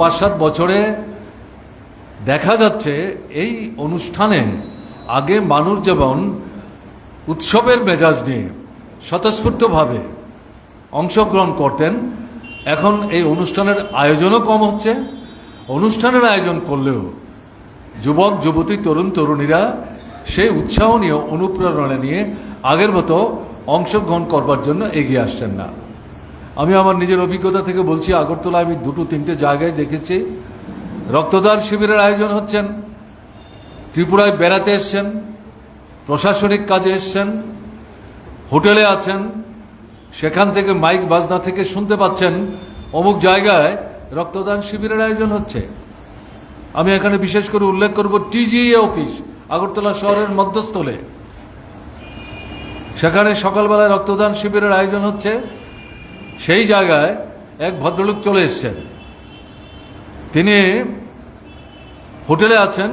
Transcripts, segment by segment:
পাঁচ সাত বছরে দেখা যাচ্ছে এই অনুষ্ঠানে আগে মানুষ যেমন উৎসবের মেজাজ নিয়ে স্বতঃস্ফূর্তভাবে অংশগ্রহণ করতেন, এখন এই অনুষ্ঠানের আয়োজনও কম হচ্ছে। অনুষ্ঠানের আয়োজন করলেও যুবক, যুবতী, তরুণ, তরুণীরা সেই উৎসাহ নিয়ে, অনুপ্রেরণা নিয়ে আগের মতো অংশগ্রহণ করবার জন্য এগিয়ে আসছেন না। আমি আমার নিজের অভিজ্ঞতা থেকে বলছি আগরতলা আমি দুটো, তিনটে জায়গায় দেখেছি। রক্তদান শিবিরের আয়োজন হচ্ছেন, ত্রিপুরায় বেড়াতে এসছেন, প্রশাসনিক কাজে এসছেন, হোটেলে আছেন, সেখান থেকে মাইক বাজনা থেকে শুনতে পাচ্ছেন, অমুক জায়গায় রক্তদান শিবিরের আয়োজন হচ্ছে। আমি এখানে বিশেষ করে উল্লেখ করব টিজিএ অফিস, আগরতলা শহরের মধ্যস্থলে। সেখানে সকালবেলায় রক্তদান শিবিরের আয়োজন হচ্ছে। সেই জায়গায় এক ভদ্রলোক চলে এসছেন। তিনি হোটেলে আছেন।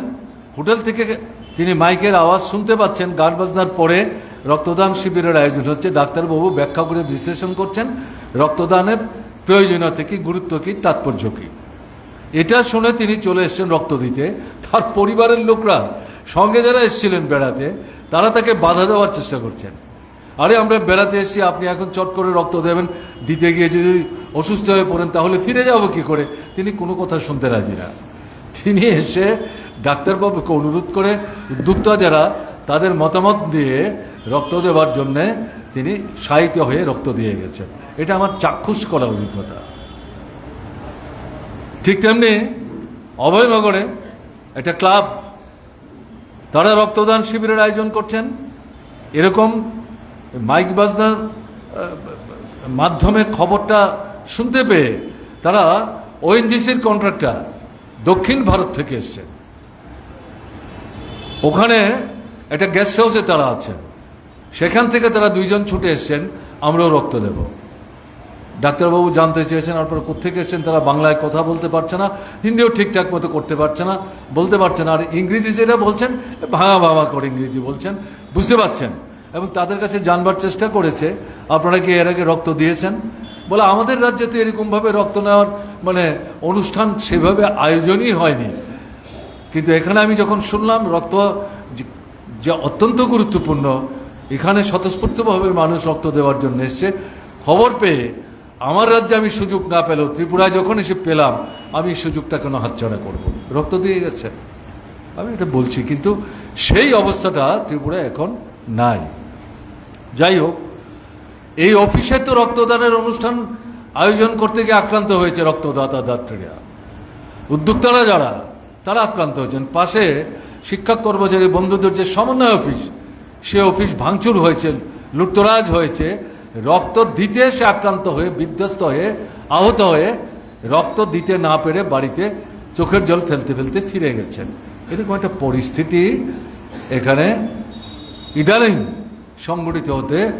হোটেল থেকে তিনি মাইকের আওয়াজ শুনতে পাচ্ছেন। গান বাজনার পরে রক্তদান শিবিরের আয়োজন হচ্ছে। ডাক্তারবাবু ব্যাখ্যা করে বিশ্লেষণ করছেন। রক্তদানের প্রয়োজনীয়তা কি, গুরুত্ব কী, তাৎপর্য কী? এটা শুনে তিনি চলে এসেছেন রক্ত দিতে। তার পরিবারের লোকরা সঙ্গে যারা এসেছিলেন বেড়াতে, তারা তাকে বাধা দেওয়ার চেষ্টা করছেন। আরে, আমরা বেড়াতে এসেছি আপনি এখন চট করে রক্ত দেবেন, দিতে গিয়ে যদি অসুস্থ হয়ে পড়েন, তাহলে ফিরে যাব কি করে? তিনি কোনো কথা শুনতে রাজি না। তিনি এসে ডাক্তারবাবুকে অনুরোধ করে, উদ্যোক্তা যারা, তাদের মতামত দিয়ে রক্ত দেওয়ার জন্যে তিনি সাহিত্য হয়ে রক্ত দিয়ে গেছেন। এটা আমার চাক্ষুষ করা অভিজ্ঞতা। ঠিক তেমনি অভয়নগরে একটা ক্লাব, তারা রক্তদান শিবিরের আয়োজন করছেন। এরকম মাইক বাজনার মাধ্যমে খবরটা শুনতে পেয়ে তারা ওএনজিসির কন্ট্রাক্টর দক্ষিণ ভারত থেকে এসছেন। ওখানে একটা গেস্ট হাউসে তারা আছেন। সেখান থেকে তারা দুইজন ছুটে এসছেন, আমরাও রক্ত দেব। ডাক্তারবাবু জানতে চেয়েছেন আপনারা কোথেকে এসছেন, তারা বাংলায় কথা বলতে পারছে না, হিন্দিও ঠিকঠাক মতো করতে পারছে না, বলতে পারছে না। আর ইংরেজি যেটা বলছেন, ভাঙা ভাঙা করে ইংরেজি বলছেন, বুঝতে পারছেন। এবং তাদের কাছে জানবার চেষ্টা করেছে, আপনারা কি এর আগে রক্ত দিয়েছেন? বলে, আমাদের রাজ্যে তো এরকমভাবে রক্ত নেওয়ার মানে অনুষ্ঠান সেভাবে আয়োজনই হয়নি। কিন্তু এখানে আমি যখন শুনলাম, রক্ত যে- অত্যন্ত গুরুত্বপূর্ণ, এখানে স্বতঃস্ফূর্তভাবে মানুষ রক্ত দেওয়ার জন্য এসছে, খবর পেয়ে আমার রাজ্যে আমি সুযোগ না পেলেও, ত্রিপুরায় যখন এসে পেলাম, আমি সুযোগটা কেন হাতছাড়া করব রক্ত দিয়ে গেছে। আমি এটা বলছি, কিন্তু সেই অবস্থাটা ত্রিপুরায় এখন নাই। যাই হোক এই অফিসে তো রক্তদানের অনুষ্ঠান আয়োজন করতে গিয়ে আক্রান্ত হয়েছে রক্তদাতা দাত্রীরা। উদ্যোক্তারা যারা, তারা আক্রান্ত হয়েছেন। পাশে শিক্ষক কর্মচারী বন্ধুদের যে সমন্বয় অফিস, সে অফিস ভাঙচুর হয়েছে, লুটতরাজ হয়েছে। রক্ত দিতে সে আক্রান্ত হয়ে, বিধ্বস্ত হয়ে, আহত হয়ে রক্ত দিতে না পেরে বাড়িতে চোখের জল ফেলতে ফেলতে ফিরে গেছেন। এরকম একটা পরিস্থিতি এখানে। ইদানিং সংগঠিত হতে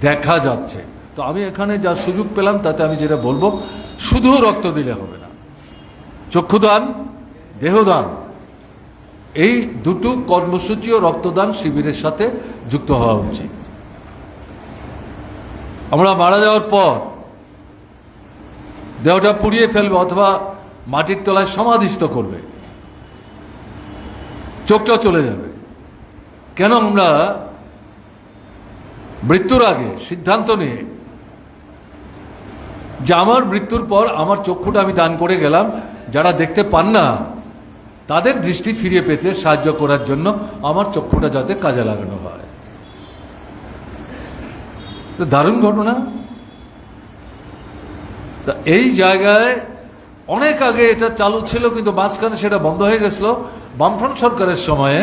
দেখা যাচ্ছে। তো আমি এখানে যা সুযোগ পেলাম, তাতে আমি যেটা বলব, শুধু রক্ত দিলে হবে না। চক্ষুদান, দেহদান, এই দুটো কর্মসূচি ও রক্তদান শিবিরের সাথে যুক্ত হওয়া উচিত। আমরা মারা যাওয়ার পর দেহটা পুড়িয়ে ফেলবে অথবা মাটির তলায় সমাধিস্থ করবে। চোখটা চলে যাবে। কেন আমরা মৃত্যুর আগে সিদ্ধান্ত নিয়ে যে আমার মৃত্যুর পর আমার চক্ষুটা আমি দান করে গেলাম, যারা দেখতে পান না, তাদের দৃষ্টি ফিরিয়ে পেতে সাহায্য করার জন্য আমার চক্ষুটা যাতে কাজে লাগানো হয়। তো দারুণ ঘটনা। তা এই জায়গায় অনেক আগে এটা চালু ছিল, কিন্তু মাঝখানে সেটা বন্ধ হয়ে গেছিল। বামফ্রন্ট সরকারের সময়ে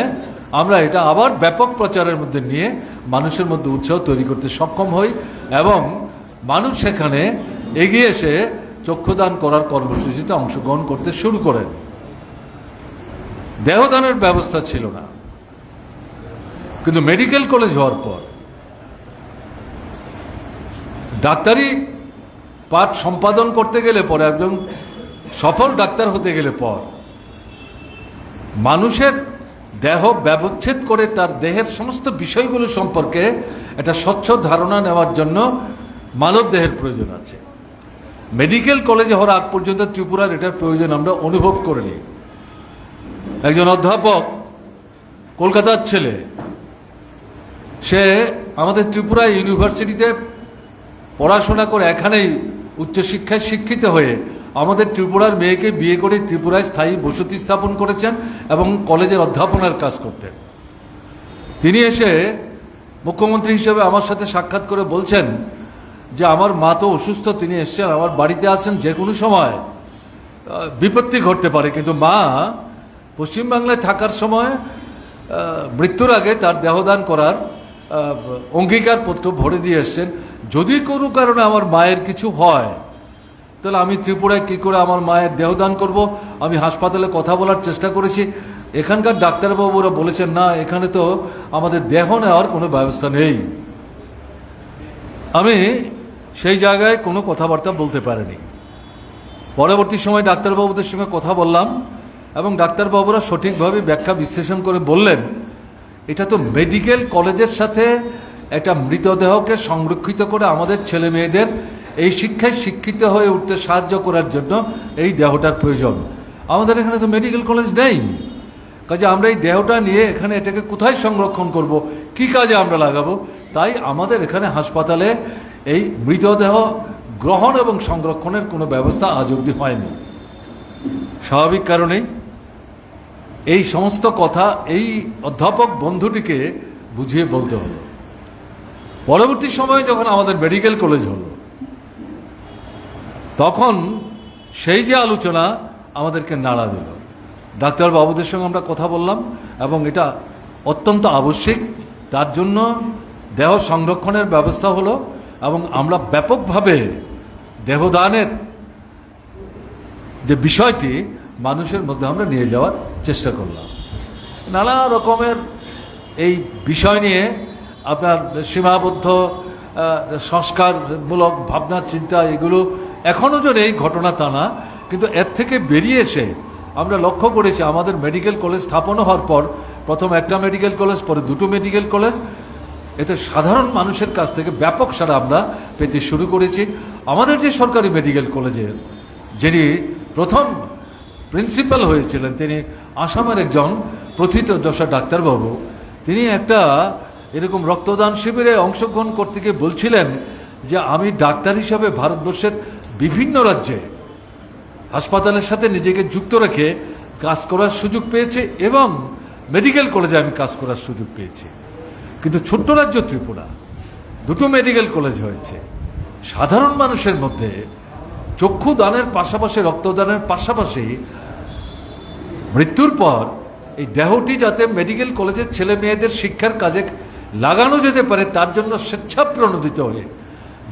আমরা এটা আবার ব্যাপক প্রচারের মধ্যে নিয়ে মানুষের মধ্যে উৎসাহ তৈরি করতে সক্ষম হই এবং মানুষ সেখানে এগিয়ে এসে চক্ষুদান করার কর্মসূচিতে অংশগ্রহণ করতে শুরু করেন। দেহদানের ব্যবস্থা ছিল না। কিন্তু মেডিকেল কলেজ হওয়ার পর ডাক্তারি পাঠ সম্পাদন করতে গেলে পর একজন সফল ডাক্তার হতে গেলে পর মানুষের দেহ ব্যবচ্ছেদ করে তার দেহের সমস্ত বিষয়গুলো সম্পর্কে একটা স্বচ্ছ ধারণা নেওয়ার জন্য মানব দেহের প্রয়োজন আছে। মেডিকেল কলেজে হওয়ার আগ পর্যন্ত ত্রিপুরার এটার প্রয়োজন আমরা অনুভব করিনি একজন অধ্যাপক, কলকাতার ছেলে, সে আমাদের ত্রিপুরা ইউনিভার্সিটিতে পড়াশোনা করে এখানেই উচ্চশিক্ষায় শিক্ষিত হয়ে আমাদের ত্রিপুরার মেয়েকে বিয়ে করে ত্রিপুরায় স্থায়ী বসতি স্থাপন করেছেন এবং কলেজের অধ্যাপনার কাজ করতেন। তিনি এসে মুখ্যমন্ত্রী হিসেবে আমার সাথে সাক্ষাৎ করে বলছেন যে, আমার মা তো অসুস্থ, তিনি এসছেন, আমার বাড়িতে আছেন, যে কোনো সময় বিপত্তি ঘটতে পারে। কিন্তু মা পশ্চিমবাংলায় থাকার সময় মৃত্যুর আগে তার দেহদান করার অঙ্গীকারপত্র ভরে দিয়ে এসছেন। যদি কোনো কারণে আমার মায়ের কিছু হয় তাহলে আমি ত্রিপুরায় কী করে আমার মায়ের দেহদান করব? আমি হাসপাতালে কথা বলার চেষ্টা করেছি। এখানকার ডাক্তারবাবুরা বলেছেন, না, এখানে তো আমাদের দেহ নেওয়ার কোনো ব্যবস্থা নেই। আমি সেই জায়গায় কোনো কথাবার্তা বলতে পারিনি। পরবর্তী সময় ডাক্তারবাবুদের সঙ্গে কথা বললাম এবং ডাক্তারবাবুরা সঠিকভাবে ব্যাখ্যা বিশ্লেষণ করে বললেন, এটা তো মেডিকেল কলেজের সাথে একটা মৃতদেহকে সংরক্ষিত করে আমাদের ছেলে মেয়েদের এই শিক্ষায় শিক্ষিত হয়ে উঠতে সাহায্য করার জন্য এই দেহটার প্রয়োজন। আমাদের এখানে তো মেডিকেল কলেজ নেই। কাজে আমরা এই দেহটা নিয়ে এখানে এটাকে কোথায় সংরক্ষণ করব, কি কাজে আমরা লাগাবো, তাই আমাদের এখানে হাসপাতালে এই মৃতদেহ গ্রহণ এবং সংরক্ষণের কোনো ব্যবস্থা আজ অবধি হয়নি। স্বাভাবিক কারণেই এই সমস্ত কথা এই অধ্যাপক বন্ধুটিকে বুঝিয়ে বলতে হলো। পরবর্তী সময়ে যখন আমাদের মেডিকেল কলেজ হলো তখন সেই যে আলোচনা আমাদেরকে নাড়া দিল। ডাক্তারবাবুদের সঙ্গে আমরা কথা বললাম এবং এটা অত্যন্ত আবশ্যিক। তার জন্য দেহ সংরক্ষণের ব্যবস্থা হলো এবং আমরা ব্যাপকভাবে দেহদানের যে বিষয়টি মানুষের মধ্যে আমরা নিয়ে যাওয়ার চেষ্টা করলাম। নানা রকমের এই বিষয় নিয়ে আপনার সীমাবদ্ধ সংস্কারমূলক ভাবনা, চিন্তা এগুলো এখনও যে এই ঘটনা তা না, কিন্তু এর থেকে বেরিয়ে এসে আমরা লক্ষ্য করেছি আমাদের মেডিকেল কলেজ স্থাপন হওয়ার পর, প্রথম একটা মেডিকেল কলেজ পরে দুটো মেডিকেল কলেজ এতে সাধারণ মানুষের কাছ থেকে ব্যাপক সারা আমরা পেতে শুরু করেছি। আমাদের যে সরকারি মেডিকেল কলেজের যিনি প্রথম প্রিন্সিপাল হয়েছিলেন, তিনি আসামের একজন প্রথিতযশা ডাক্তারবাবু, তিনি একটা এরকম রক্তদান শিবিরে অংশগ্রহণ করতে গিয়ে বলছিলেন যে, আমি ডাক্তার হিসাবে ভারতবর্ষের বিভিন্ন রাজ্যে হাসপাতালের সাথে নিজেকে যুক্ত রেখে কাজ করার সুযোগ পেয়েছে এবং মেডিকেল কলেজে আমি কাজ করার সুযোগ পেয়েছি। কিন্তু ছোট্ট রাজ্য ত্রিপুরা, দুটো মেডিকেল কলেজ হয়েছে। সাধারণ মানুষের মধ্যে চক্ষু দানের পাশাপাশি রক্তদানের পাশাপাশি মৃত্যুর পর এই দেহটি যাতে মেডিকেল কলেজের ছেলে মেয়েদের শিক্ষার কাজে লাগানো যেতে পারে, তার জন্য স্বেচ্ছাপ্রণোদিত হয়ে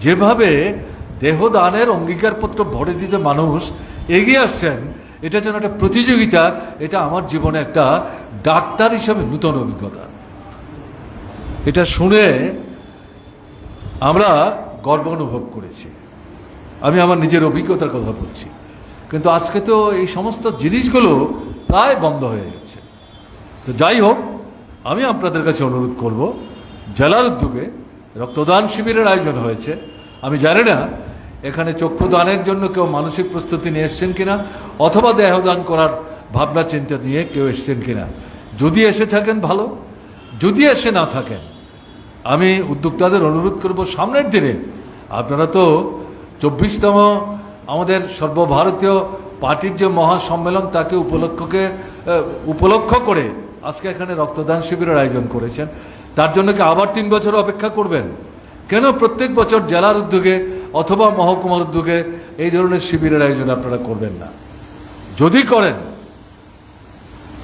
যেভাবে দেহদানের অঙ্গীকারপত্র ভরে দিতে মানুষ এগিয়ে আসছেন, এটা যেন একটা প্রতিযোগিতা এটা আমার জীবনে একটা ডাক্তার হিসাবে নূতন অভিজ্ঞতা। এটা শুনে আমরা গর্ব অনুভব করেছি। আমি আমার নিজের অভিজ্ঞতার কথা বলছি। কিন্তু আজকে তো এই সমস্ত জিনিসগুলো প্রায় বন্ধ হয়ে গেছে। তো যাই হোক, আমি আপনাদের কাছে অনুরোধ করব, জেলার উদ্যোগে রক্তদান শিবিরের আয়োজন হয়েছে। আমি জানি না এখানে চক্ষুদানের জন্য কেউ মানসিক প্রস্তুতি নিয়ে এসছেন কিনা? অথবা দেহদান করার ভাবনা, চিন্তা নিয়ে কেউ এসছেন কিনা? যদি এসে থাকেন, ভালো। যদি এসে না থাকেন, আমি উদ্যোক্তাদের অনুরোধ করব সামনের দিনে। আপনারা তো চব্বিশতম আমাদের সর্বভারতীয় পার্টির যে মহাসম্মেলন, তাকে উপলক্ষকে উপলক্ষ করে আজকে এখানে রক্তদান শিবিরের আয়োজন করেছেন। তার জন্য কি আবার তিন বছর অপেক্ষা করবেন? কেন প্রত্যেক বছর জেলার উদ্যোগে অথবা মহকুমার উদ্যোগে এই ধরনের শিবিরের আয়োজন আপনারা করবেন না। যদি করেন,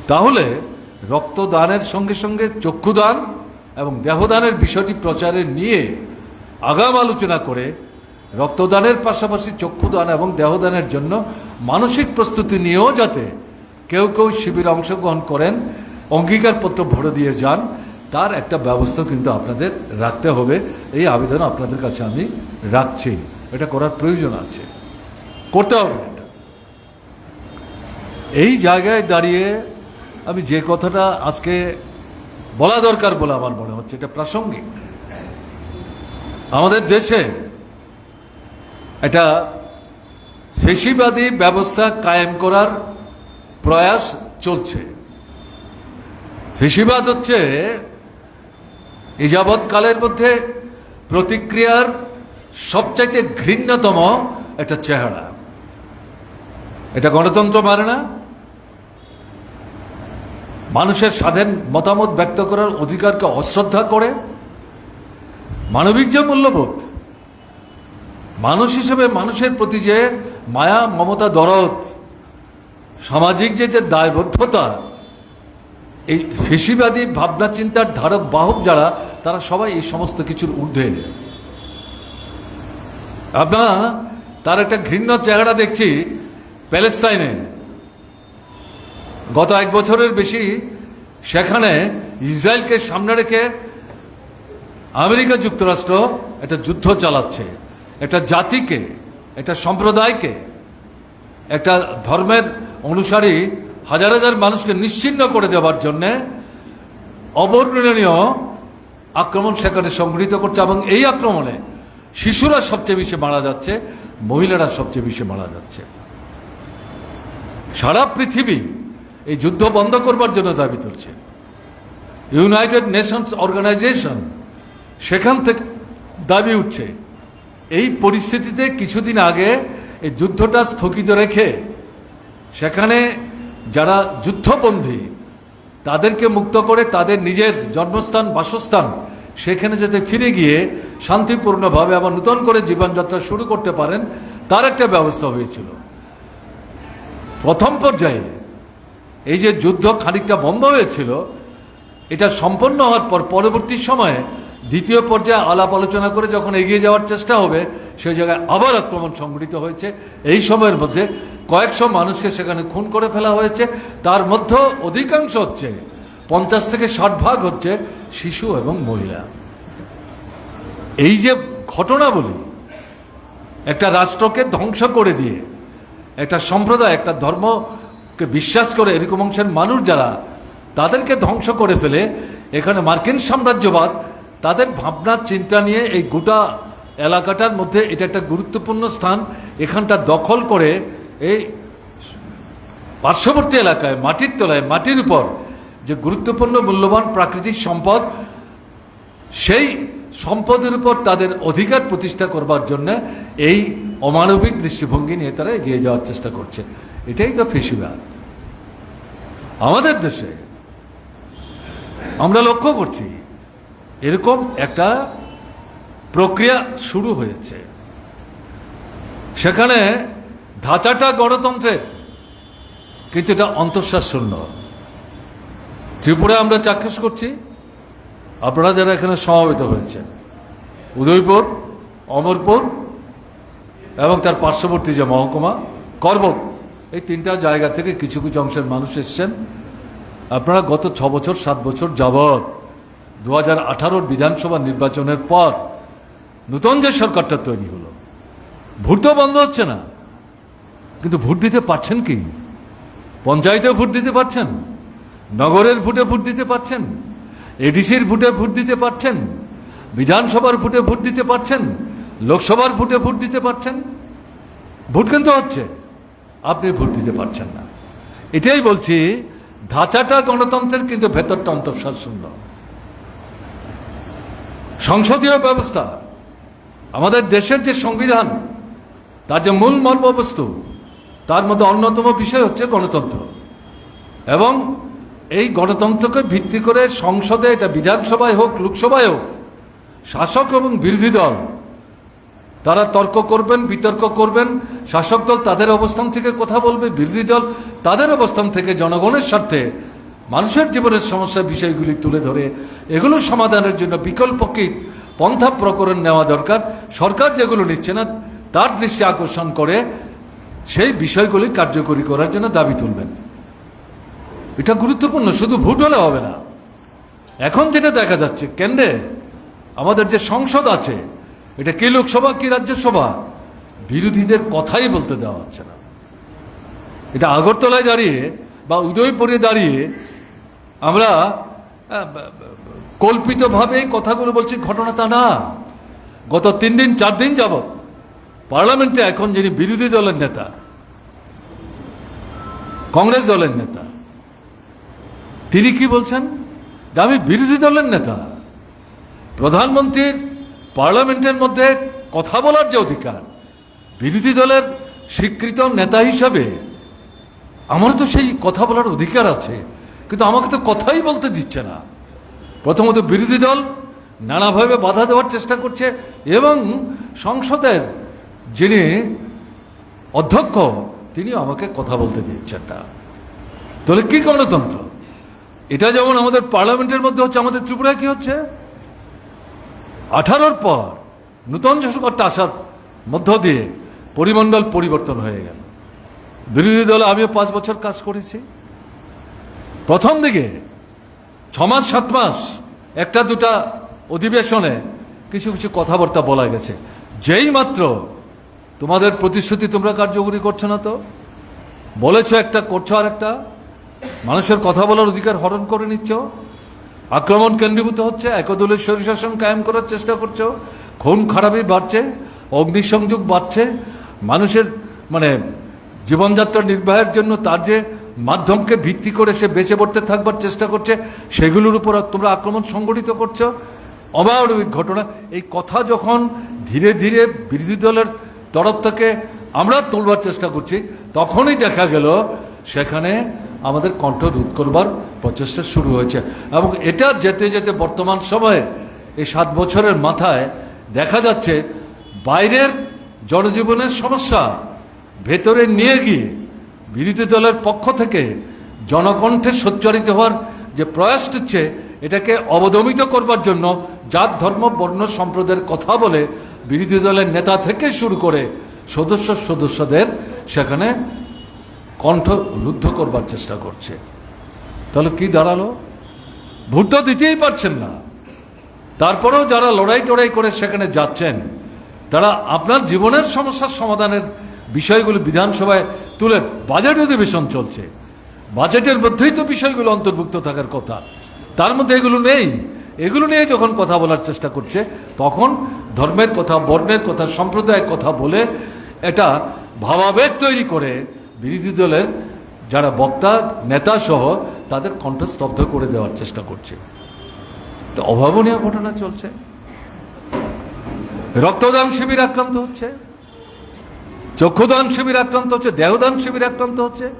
তাহলে রক্তদানের সঙ্গে সঙ্গে চক্ষুদান এবং দেহদানের বিষয়টি প্রচারে নিয়ে আগাম আলোচনা করে রক্তদানের পাশাপাশি চক্ষুদান এবং দেহদানের জন্য মানসিক প্রস্তুতি নিয়েও যাতে কেউ কেউ শিবিরে অংশগ্রহণ করেন, অঙ্গীকারপত্র ভরে দিয়ে যান। তার একটা ব্যবস্থা কিন্তু আপনাদের রাখতে হবে। এই আবেদন আপনাদের কাছে আমি রাখছি। এটা করার প্রয়োজন আছে। করতে হবে এটা। এই জায়গায় দাঁড়িয়ে আমি যে কথাটা আজকে বলা দরকার বলে আমার মনে হচ্ছে, এটা প্রাসঙ্গিক। আমাদের দেশে এটা ফেসিবাদী ব্যবস্থা কায়েম করার প্রয়াস চলছে। ফেসিবাদ হচ্ছে এই যাবৎকালের মধ্যে প্রতিক্রিয়ার সবচাইতে ঘৃণ্যতম একটা চেহারা। এটা গণতন্ত্র মানে না। মানুষের স্বাধীন মতামত ব্যক্ত করার অধিকারকে অশ্রদ্ধা করে। মানবিক যে মূল্যবোধ, মানুষ হিসেবে মানুষের প্রতি যে মায়া, মমতা, দরদ, সামাজিক যে যে দায়বদ্ধতা এই ফেসিবাদী ভাবনা চিন্তার ধারক বাহক যারা, তারা সবাই এই সমস্ত কিছুর ঊর্ধ্বে। আপনারা তার একটা ঘৃণ্য চেহারা দেখছি প্যালেস্তাইনে। গত এক বছরের বেশি সেখানে ইসরায়েলকে সামনে রেখে আমেরিকা যুক্তরাষ্ট্র একটা যুদ্ধ চালাচ্ছে। একটা জাতিকে, একটা সম্প্রদায়কে, একটা ধর্মের অনুসারী হাজার হাজার মানুষকে নিশ্চিন্ন করে দেওয়ার জন্যে অবর্ণনীয় আক্রমণ সেখানে সংগঠিত করছে এবং এই আক্রমণে শিশুরা সবচেয়ে বেশি মারা যাচ্ছে, মহিলারা সবচেয়ে বেশি মারা যাচ্ছে। সারা পৃথিবী এই যুদ্ধ বন্ধ করবার জন্য দাবি তুলছে। ইউনাইটেড নেশনস অর্গানাইজেশন সেখান থেকে দাবি উঠছে, এই পরিস্থিতিতে কিছুদিন আগে এই যুদ্ধটা স্থগিত রেখে সেখানে যারা যুদ্ধবন্দী, তাদেরকে মুক্ত করে তাদের নিজের জন্মস্থান, বাসস্থান সেখানে যাতে ফিরে গিয়ে শান্তিপূর্ণভাবে আবার নূতন করে জীবনযাত্রা শুরু করতে পারেন, তার একটা ব্যবস্থা হয়েছিল। প্রথম পর্যায়ে এই যে যুদ্ধ খানিকটা বন্ধ হয়েছিল, এটা সম্পন্ন হওয়ার পর পরবর্তী সময়ে দ্বিতীয় পর্যায়ে আলাপ আলোচনা করে যখন এগিয়ে যাওয়ার চেষ্টা হবে, সেই জায়গায় আবার আক্রমণ সংঘটিত হয়েছে। এই সময়ের মধ্যে কয়েকশো মানুষকে সেখানে খুন করে ফেলা হয়েছে। তার মধ্যে অধিকাংশ হচ্ছে পঞ্চাশ থেকে ষাট ভাগ হচ্ছে শিশু এবং মহিলা। এই যে ঘটনাবলী, একটা রাষ্ট্রকে ধ্বংস করে দিয়ে, একটা সম্প্রদায়, একটা ধর্মকে বিশ্বাস করে এরকম অংশের মানুষ যারা, তাদেরকে ধ্বংস করে ফেলে, এখানে মার্কিন সাম্রাজ্যবাদ তাদের ভাবনা, চিন্তা নিয়ে এই গোটা এলাকাটার মধ্যে এটা একটা গুরুত্বপূর্ণ স্থান, এখানটা দখল করে এই পার্শ্ববর্তী এলাকায়, মাটির তলায়, মাটির উপর যে গুরুত্বপূর্ণ মূল্যবান প্রাকৃতিক সম্পদ, সেই সম্পদের উপর তাদের অধিকার প্রতিষ্ঠা করবার জন্য এই অমানবিক দৃষ্টিভঙ্গি নিয়ে তারা এগিয়ে যাওয়ার চেষ্টা করছে। এটাই তো ফেসিবাদ। আমাদের দেশে আমরা লক্ষ্য করছি, এরকম একটা প্রক্রিয়া শুরু হয়েছে। সেখানে ধাঁচাটা গণতন্ত্রের কিন্তু এটা অন্তঃশ্বাস শূন্য ত্রিপুরা আমরা চাক্ষুষ করছি। আপনারা যারা এখানে সমাবেত হয়েছেন, উদয়পুর, অমরপুর এবং তার পার্শ্ববর্তী যে মহকুমা করবক এই তিনটা জায়গা থেকে কিছু কিছু অংশের মানুষ এসছেন। আপনারা গত ছ বছর, সাত বছর যাবৎ দু হাজার বিধানসভা নির্বাচনের পর নূতন যে সরকারটা তৈরি হলো ভোট বন্ধ হচ্ছে না। কিন্তু ভোট দিতে পারছেন কি? পঞ্চায়েতে ভোট দিতে পারছেন? নগরের ভোটে ভোট দিতে পারছেন? এডিসির ভোটে ভোট দিতে পারছেন? বিধানসভার ভোটে ভোট দিতে পারছেন? লোকসভার ভোটে ভোট দিতে পারছেন? ভোট কিন্তু হচ্ছে। আপনি ভোট দিতে পারছেন না। এটাই বলছি, ধাঁচাটা গণতন্ত্রের কিন্তু ভেতরটা অন্তঃসার শূন্য। সংসদীয় ব্যবস্থা, আমাদের দেশের যে সংবিধান, তার যে মূল মর্মবস্তু তার মধ্যে অন্যতম বিষয় হচ্ছে গণতন্ত্র। এবং এই গণতন্ত্রকে ভিত্তি করে সংসদে এটা বিধানসভায় হোক, লোকসভায় হোক, শাসক এবং বিরোধী দল, তারা তর্ক করবেন, বিতর্ক করবেন। শাসক দল তাদের অবস্থান থেকে কথা বলবে, বিরোধী দল তাদের অবস্থান থেকে জনগণের স্বার্থে মানুষের জীবনের সমস্যা বিষয়গুলি তুলে ধরে। এগুলো সমাধানের জন্য বিকল্প কি পন্থা প্রকরণ নেওয়া দরকার। সরকার যেগুলো নিচ্ছে না, তার দৃষ্টি আকর্ষণ করে সেই বিষয়গুলি কার্যকরী করার জন্য দাবি তুলবেন। এটা গুরুত্বপূর্ণ, শুধু ভোট হলে হবে না। এখন যেটা দেখা যাচ্ছে, কেন্দ্রে আমাদের যে সংসদ আছে, এটা কি লোকসভা, কি রাজ্যসভা, বিরোধীদের কথাই বলতে দেওয়া হচ্ছে না। এটা আগরতলায় দাঁড়িয়ে বা উদয়পুরে দাঁড়িয়ে আমরা কল্পিতভাবে কথাগুলো বলছি, ঘটনা তা না। গত তিন দিন, চার দিন যাবৎ পার্লামেন্টে এখন যিনি বিরোধী দলের নেতা, কংগ্রেস দলের নেতা, তিনি কি বলছেন? যে আমি বিরোধী দলের নেতা, প্রধানমন্ত্রীর পার্লামেন্টের মধ্যে কথা বলার যে অধিকার, বিরোধী দলের স্বীকৃত নেতা হিসাবে আমার তো সেই কথা বলার অধিকার আছে, কিন্তু আমাকে তো কথাই বলতে দিচ্ছে না। প্রথমত বিরোধী দল নানাভাবে বাধা দেওয়ার চেষ্টা করছে এবং সংসদের যিনি অধ্যক্ষ, তিনি আমাকে কথা বলতে দিচ্ছেন না। তাহলে কি গণতন্ত্র? এটা যেমন আমাদের পার্লামেন্টের মধ্যে হচ্ছে, আমাদের ত্রিপুরায় কি হচ্ছে? আঠারোর পর নূতন সরকারটা আসার মধ্য দিয়ে পরিমণ্ডল পরিবর্তন হয়ে গেল। বিরোধী দলে, আমিও পাঁচ বছর কাজ করেছি। প্রথম দিকে ছ মাস সাত মাস একটা দুটা অধিবেশনে কিছু কিছু কথাবার্তা বলা গেছে। যেই মাত্র তোমাদের প্রতিশ্রুতি তোমরা কার্যকরী করছ না তো? বলেছ একটা, করছ আর একটা। মানুষের কথা বলার অধিকার হরণ করে নিচ্ছ। আক্রমণ কেন্দ্রীভূত হচ্ছে একদলের স্বৈরশাসন কায়েম করার চেষ্টা করছ। খুন খারাপি বাড়ছে, অগ্নিসংযোগ বাড়ছে। মানুষের মানে জীবনযাত্রা নির্বাহের জন্য তার যে মাধ্যমকে ভিত্তি করে সে বেঁচে পড়তে থাকবার চেষ্টা করছে, সেগুলোর উপর তোমরা আক্রমণ সংগঠিত করছ। অমানবিক ঘটনা। এই কথা যখন ধীরে ধীরে বিরোধী দলের তরফ থেকে আমরা তুলবার চেষ্টা করছি। তখনই দেখা গেল, সেখানে আমাদের কণ্ঠ রোধ করবার প্রচেষ্টা শুরু হয়েছে। এবং এটা যেতে যেতে বর্তমান সময়ে এই সাত বছরের মাথায় দেখা যাচ্ছে, বাইরের জনজীবনের সমস্যা, ভেতরে নিয়ে গিয়ে বিরোধী দলের পক্ষ থেকে জনকণ্ঠে সোচ্চারিত হওয়ার যে প্রয়াস হচ্ছে, এটাকে অবদমিত করবার জন্য জাত, ধর্ম, বর্ণ, সম্প্রদায়ের কথা বলে বিরোধী দলের নেতা থেকে শুরু করে সদস্য সদস্যদের সেখানে কণ্ঠ রুদ্ধ করবার চেষ্টা করছে। তাহলে কি দাঁড়াল? ভোট তো দিতেই পারছেন না। তারপরেও যারা লড়াই টড়াই করে সেখানে যাচ্ছেন, তারা আপনার জীবনের সমস্যার সমাধানের বিষয়গুলো বিধানসভায় তুলে বাজেট অধিবেশন চলছে। বাজেটের মধ্যেই তো বিষয়গুলো অন্তর্ভুক্ত থাকার কথা। তার মধ্যে এগুলো নেই। এগুলো নিয়ে যখন কথা বলার চেষ্টা করছে, তখন ধর্মের কথা, বর্ণের কথা, সম্প্রদায়ের কথা বলে এটা ভাবাবেগ তৈরি করে বিরোধী দলের যারা বক্তা, নেতা সহ তাদের কণ্ঠ স্তব্ধ করে দেওয়ার চেষ্টা করছে। তো অভাবনীয় ঘটনা চলছে। রক্তদান শিবির আক্রান্ত হচ্ছে। চক্ষুদান শিবির আক্রান্ত হচ্ছে, দেহদান শিবির আক্রান্ত হচ্ছে।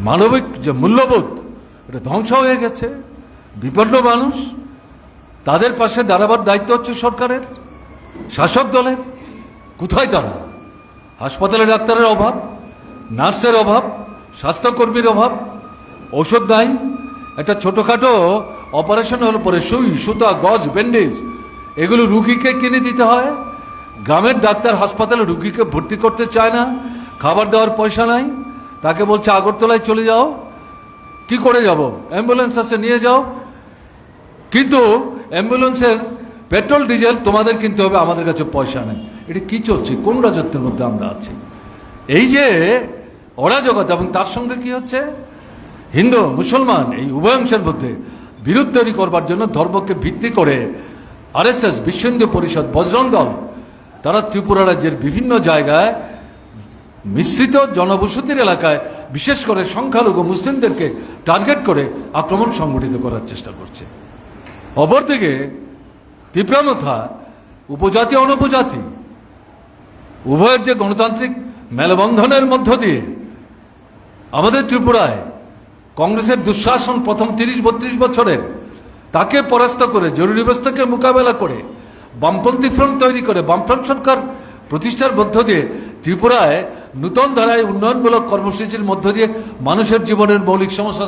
মানবিক যে মূল্যবোধ, এটা ধ্বংস হয়ে গেছে। বিপন্ন মানুষ, তাদের পাশে দাঁড়াবার দায়িত্ব হচ্ছে সরকারের, শাসক দলের। কোথায় তারা? হাসপাতালে ডাক্তারের অভাব, নার্সের অভাব, স্বাস্থ্যকর্মীর অভাব ওষুধ নাই একটা ছোটোখাটো অপারেশন হলে পরে সুই, সুতা, গজ, ব্যান্ডেজ। এগুলো রুগীকে কিনে দিতে হয়। গ্রামের ডাক্তার হাসপাতালে রুগীকে ভর্তি করতে চায় না, খাবার দেওয়ার পয়সা নাই, তাকে বলছে আগরতলায় চলে যাও। কি করে যাব? অ্যাম্বুলেন্স আছে, নিয়ে যাও। কিন্তু অ্যাম্বুলেন্সের পেট্রোল, ডিজেল তোমাদের কিনতে হবে, আমাদের কাছে পয়সা নেই। এটা কি চলছে? কোন রাজত্বের মধ্যে আমরা আছি? এই যে অরাজকতা এবং তার সঙ্গে কি হচ্ছে? হিন্দু, মুসলমান, এই উভয়াংশের মধ্যে বিরোধ তৈরি করবার জন্য ধর্মকে ভিত্তি করে আরএসএস, বিশ্ব হিন্দু পরিষদ, বজরং দল, তারা ত্রিপুরা রাজ্যের বিভিন্ন জায়গায় মিশ্রিত জনবসতির এলাকায় বিশেষ করে সংখ্যালঘু মুসলিমদেরকে টার্গেট করে আক্রমণ সংগঠিত করার চেষ্টা করছে। অপরদিকে তীব্রামথা উপজাতি অনুপজাতি, উভয়ের যে গণতান্ত্রিক মেলবন্ধনের মধ্য দিয়ে আমাদের ত্রিপুরায় কংগ্রেসের দুঃশাসন প্রথম তিরিশ বত্রিশ বছরের তাকে পরাস্ত করে জরুরি অবস্থাকে মোকাবেলা করে বামপন্থী ফ্রন্ট তৈরি করে বামফ্রন্ট সরকার প্রতিষ্ঠার মধ্য দিয়ে ত্রিপুরায় নূতন ধারায় উন্নয়নমূলক কর্মসূচির মধ্য দিয়ে মানুষের জীবনের মৌলিক সমস্যা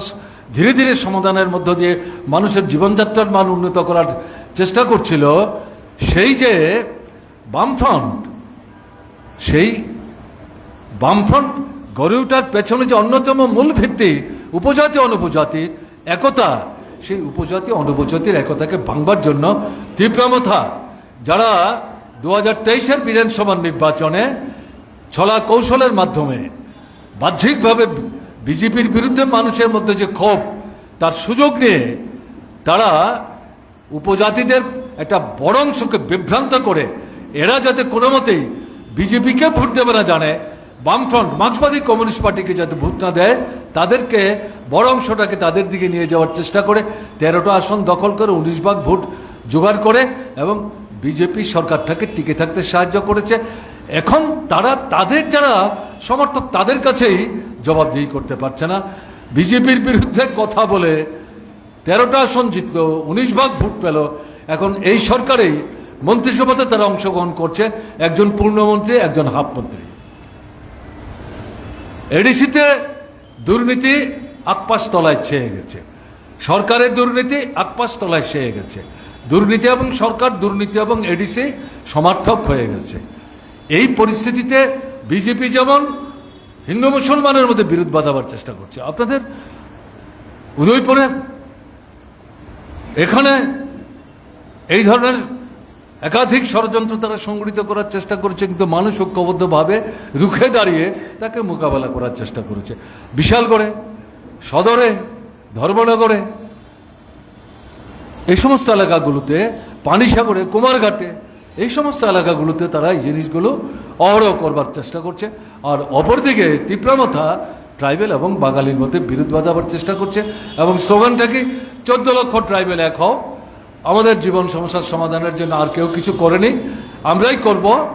ধীরে ধীরে সমাধানের মধ্য দিয়ে মানুষের জীবনযাত্রার মান উন্নত করার চেষ্টা করছিল, সেই যে বামফ্রন্ট, সেই বামফ্রন্ট গড়ে ওঠার পেছনে যে অন্যতম মূল ভিত্তি, উপজাতি অনুপজাতি, একতা, সেই উপজাতি অনুপজাতির একতাকে ভাঙবার জন্য তীব্রমথা, যারা দু হাজার তেইশের বিধানসভা নির্বাচনে ছলা কৌশলের মাধ্যমে বাহ্যিকভাবে বিজেপির বিরুদ্ধে মানুষের মধ্যে যে ক্ষোভ, তার সুযোগ নিয়ে তারা উপজাতিদের একটা বড় অংশকে বিভ্রান্ত করে, এরা যাতে কোনো মতেই বিজেপিকে ভোট দেবে না জানে, বামফ্রন্ট, মার্ক্সবাদী কমিউনিস্ট পার্টিকে যাতে ভোট না দেয়, তাদেরকে বড় অংশটাকে তাদের দিকে নিয়ে যাওয়ার চেষ্টা করে, তেরোটা আসন দখল করে উনিশ ভাগ ভোট জোগাড় করে এবং বিজেপি সরকারটাকে টিকে থাকতে সাহায্য করেছে। এখন তারা তাদের যারা সমর্থক, তাদের কাছেই জবাবদিহি করতে পারছে না। বিজেপির বিরুদ্ধে কথা বলে তেরোটা আসন জিতলো, উনিশ ভাগ ভোট পেল। এখন এই সরকারেই মন্ত্রিসভাতে তারা অংশগ্রহণ করছে, একজন পূর্ণমন্ত্রী, একজন হাফ মন্ত্রী এডিসিতে দুর্নীতি আকপাশ তলায় ছেয়ে গেছে। সরকারের দুর্নীতি আকপাশ তলায় ছেয়ে গেছে। দুর্নীতি এবং সরকার, দুর্নীতি এবং এডিসি সমার্থক হয়ে গেছে। এই পরিস্থিতিতে বিজেপি যেমন হিন্দু মুসলমানের মধ্যে বিরোধ বাঁধাবার চেষ্টা করছে। আপনাদের উদয়পুরে এখানে এই ধরনের একাধিক ষড়যন্ত্র তারা সংগঠিত করার চেষ্টা করছে, কিন্তু মানুষ ঐক্যবদ্ধভাবে রুখে দাঁড়িয়ে তাকে মোকাবেলা করার চেষ্টা করেছে। বিশালগড়ে, সদরে, ধর্মনগরে, এই সমস্ত এলাকাগুলোতে, পানিসাগরে, কুমারঘাটে এই সমস্ত এলাকাগুলোতে তারা এই জিনিসগুলো অহরহ করবার চেষ্টা করছে। আর অপরদিকে তীব্রমথা ট্রাইবেল এবং বাঙালির মধ্যে বিরোধ বাঁধাবার চেষ্টা করছে এবং স্লোগানটা কি, চোদ্দ লক্ষ ট্রাইবেল এক হও। আমাদের জীবন সমস্যার সমাধানের জন্য আর কেউ কিছু করেনি আমরাই করব।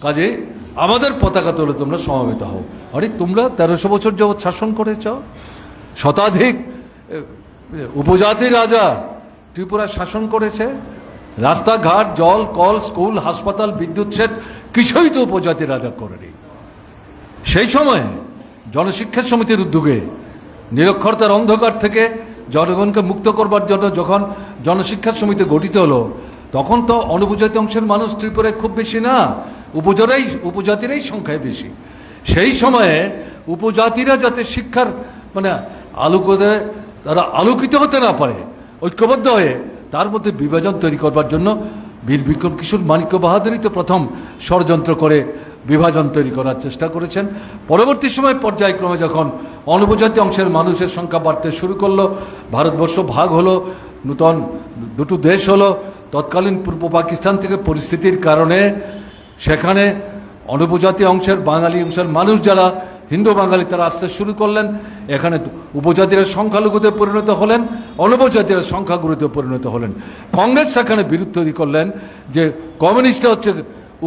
কাজে আমাদের পতাকা তোলে তোমরা সমবেত হও। আরে, তোমরা তেরোশো বছর যাবৎ শাসন করেছ? শতাধিক উপজাতি রাজা ত্রিপুরা শাসন করেছে। রাস্তাঘাট, জল, কল, স্কুল, হাসপাতাল, বিদ্যুৎ সেট কিছুই তো উপজাতি রাজা করেনি। সেই সময়ে জনশিক্ষা সমিতির উদ্যোগে নিরক্ষরতার অন্ধকার থেকে জনগণকে মুক্ত করবার জন্য যখন জনশিক্ষা সমিতি গঠিত হলো, তখন তো অনুপজাতি অংশের মানুষ ত্রিপুরায় খুব বেশি না, উপজারাই, উপজাতিরাই সংখ্যায় বেশি। সেই সময়ে উপজাতিরা যাতে শিক্ষার মানে আলোকতে, তারা আলোকিত হতে না পারে, ঐক্যবদ্ধ হয়ে তার মধ্যে বিভাজন তৈরি করবার জন্য বীর বিক্রম কিশোর মানিক্য বাহাদুরই তো প্রথম ষড়যন্ত্র করে বিভাজন তৈরি করার চেষ্টা করেছেন। পরবর্তী সময় পর্যায়ক্রমে যখন অনুপজাতি অংশের মানুষের সংখ্যা বাড়তে শুরু করল, ভারতবর্ষ ভাগ হলো, নূতন দুটো দেশ হলো, তৎকালীন পূর্ব পাকিস্তান থেকে পরিস্থিতির কারণে সেখানে অনুপজাতি অংশের বাঙালি অংশের মানুষ যারা হিন্দু বাঙালি তারা আসতে শুরু করলেন। এখানে উপজাতিরা সংখ্যালঘুতে পরিণত হলেন অনুপজাতিরা সংখ্যাগুরুতে পরিণত হলেন। কংগ্রেস সেখানে বিরুদ্ধ তৈরি করলেন যে কমিউনিস্টরা হচ্ছে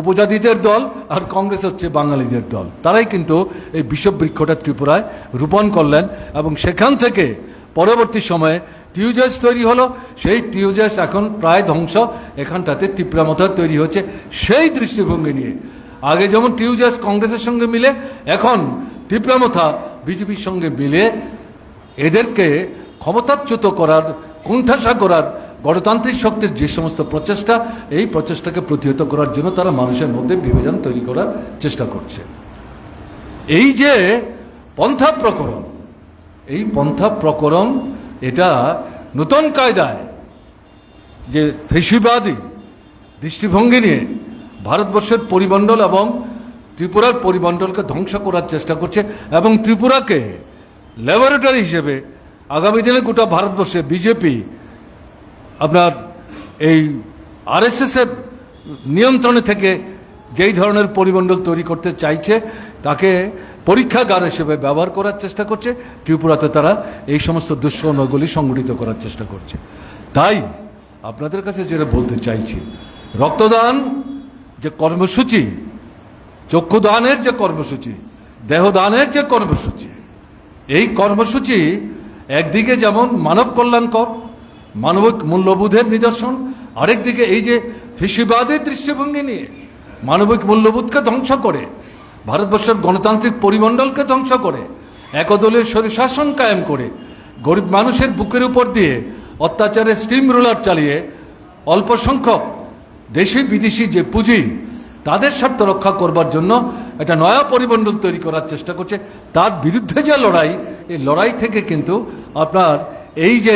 উপজাতিদের দল আর কংগ্রেস হচ্ছে বাঙালিদের দল। তারাই কিন্তু এই বিষবৃক্ষটা ত্রিপুরায় রোপণ করলেন এবং সেখান থেকে পরবর্তী সময়ে টিউজাস তৈরি হলো। সেই টিউজাস এখন প্রায় ধ্বংস। এখানটাতে তীব্রামতা তৈরি হচ্ছে সেই দৃষ্টিভঙ্গি নিয়ে আগে যেমন টিউজাস কংগ্রেসের সঙ্গে মিলে, এখন তীব্রামথা বিজেপির সঙ্গে মিলে এদেরকে ক্ষমতাচ্যুত করার, কুণ্ঠাসা করার, গণতান্ত্রিক শক্তির যে সমস্ত প্রচেষ্টা, এই প্রচেষ্টাকে প্রতিহত করার জন্য তারা মানুষের মধ্যে বিভাজন তৈরি করার চেষ্টা করছে। এই যে পন্থা প্রকরণ, এই পন্থা প্রকরণ, এটা নূতন কায়দায় যে ফেসিবাদী দৃষ্টিভঙ্গি নিয়ে ভারতবর্ষের পরিমণ্ডল এবং ত্রিপুরার পরিমণ্ডলকে ধ্বংস করার চেষ্টা করছে এবং ত্রিপুরাকে ল্যাবরেটরি হিসেবে আগামী দিনে গোটা ভারতবর্ষে বিজেপি আপনার এই আরএসএসের নিয়ন্ত্রণে থেকে যেই ধরনের পরিমণ্ডল তৈরি করতে চাইছে, তাকে পরীক্ষাগার হিসেবে ব্যবহার করার চেষ্টা করছে। ত্রিপুরাতে তারা এই সমস্ত দুঃস্বর্ণগুলি সংগঠিত করার চেষ্টা করছে। তাই আপনাদের কাছে যেটা বলতে চাইছি, রক্তদান যে কর্মসূচি, চক্ষুদানের যে কর্মসূচি, দেহদানের যে কর্মসূচি, এই কর্মসূচি একদিকে যেমন মানব কল্যাণকর, মানবিক মূল্যবোধের নিদর্শন, আরেকদিকে এই যে ফিসিবাদের দৃষ্টিভঙ্গি নিয়ে মানবিক মূল্যবোধকে ধ্বংস করে, ভারতবর্ষের গণতান্ত্রিক পরিমণ্ডলকে ধ্বংস করে, একদলীয় স্বৈরশাসন কায়েম করে, গরিব মানুষের বুকের উপর দিয়ে অত্যাচারের স্টিম রোলার চালিয়ে অল্প সংখ্যক দেশি বিদেশি যে পুঁজি, তাদের স্বার্থ রক্ষা করবার জন্য একটা নয়া পরিমণ্ডল তৈরি করার চেষ্টা করছে। তার বিরুদ্ধে যে লড়াই এই লড়াই থেকে কিন্তু আপনার এই যে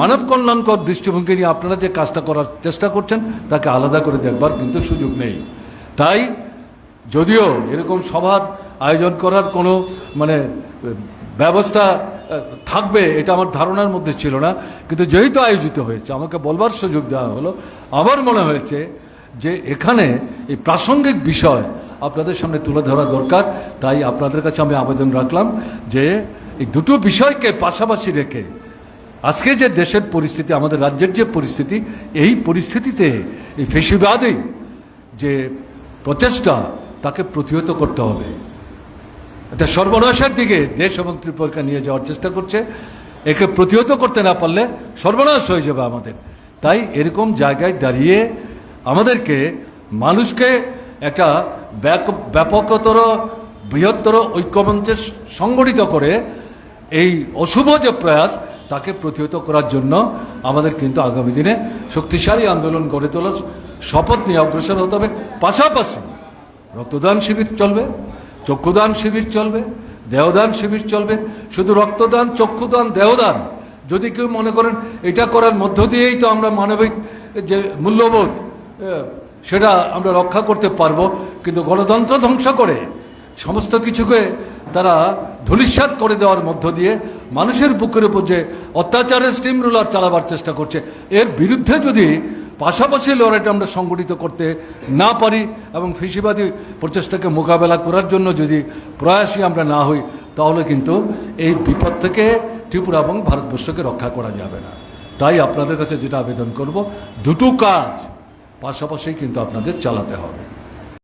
মানব কল্যাণকর দৃষ্টিভঙ্গি নিয়ে আপনারা যে কাজটা করার চেষ্টা করছেন, তাকে আলাদা করে দেখবার কিন্তু সুযোগ নেই। তাই যদিও এরকম সভার আয়োজন করার কোনো মানে ব্যবস্থা থাকবে, এটা আমার ধারণার মধ্যে ছিল না, কিন্তু যেহেতু আয়োজিত হয়েছে, আমাকে বলবার সুযোগ দেওয়া হলো আমার মনে হয়েছে যে এখানে এই প্রাসঙ্গিক বিষয় আপনাদের সামনে তুলে ধরা দরকার। তাই আপনাদের কাছে আমি আবেদন রাখলাম যে এই দুটো বিষয়কে পাশাপাশি রেখে আজকে যে দেশের পরিস্থিতি, আমাদের রাজ্যের যে পরিস্থিতি, এই পরিস্থিতিতে এই ফেসিবাদী যে প্রচেষ্টা তাকে প্রতিহত করতে হবে। এটা সর্বনাশের দিকে দেশ এবং ত্রিপুরাকে নিয়ে যাওয়ার চেষ্টা করছে। একে প্রতিহত করতে না পারলে সর্বনাশ হয়ে যাবে আমাদের। তাই এরকম জায়গায় দাঁড়িয়ে আমাদেরকে মানুষকে একটা ব্যাপকতর, বৃহত্তর ঐক্যমঞ্চে সংগঠিত করে এই অশুভ যে প্রয়াস, তাকে প্রতিহত করার জন্য আমাদের কিন্তু আগামী দিনে শক্তিশালী আন্দোলন গড়ে তোলার শপথ নিয়ে অগ্রসর হতে হবে। পাশাপাশি রক্তদান শিবির চলবে, চক্ষুদান শিবির চলবে, দেহদান শিবির চলবে। শুধু রক্তদান, চক্ষুদান, দেহদান যদি কেউ মনে করেন এটা করার মধ্য দিয়েই তো আমরা মানবিক যে মূল্যবোধ সেটা আমরা রক্ষা করতে পারব, কিন্তু গণতন্ত্র ধ্বংস করে সমস্ত কিছুকে তারা ধূলিসাৎ করে দেওয়ার মধ্য দিয়ে মানুষের বুকের উপর যে অত্যাচারের স্টিম রুলার চালাবার চেষ্টা করছে, এর বিরুদ্ধে যদি পাশাপাশি লড়াইটা আমরা সংগঠিত করতে না পারি এবং ফিসিবাদী প্রচেষ্টাকে মোকাবেলা করার জন্য যদি প্রয়াসী আমরা না হই, তাহলে কিন্তু এই বিপদ থেকে ত্রিপুরা এবং ভারতবর্ষকে রক্ষা করা যাবে না। তাই আপনাদের কাছে যেটা আবেদন করব, দুটো কাজ পাশাপাশি কিন্তু আপনাদের চালাতে হবে।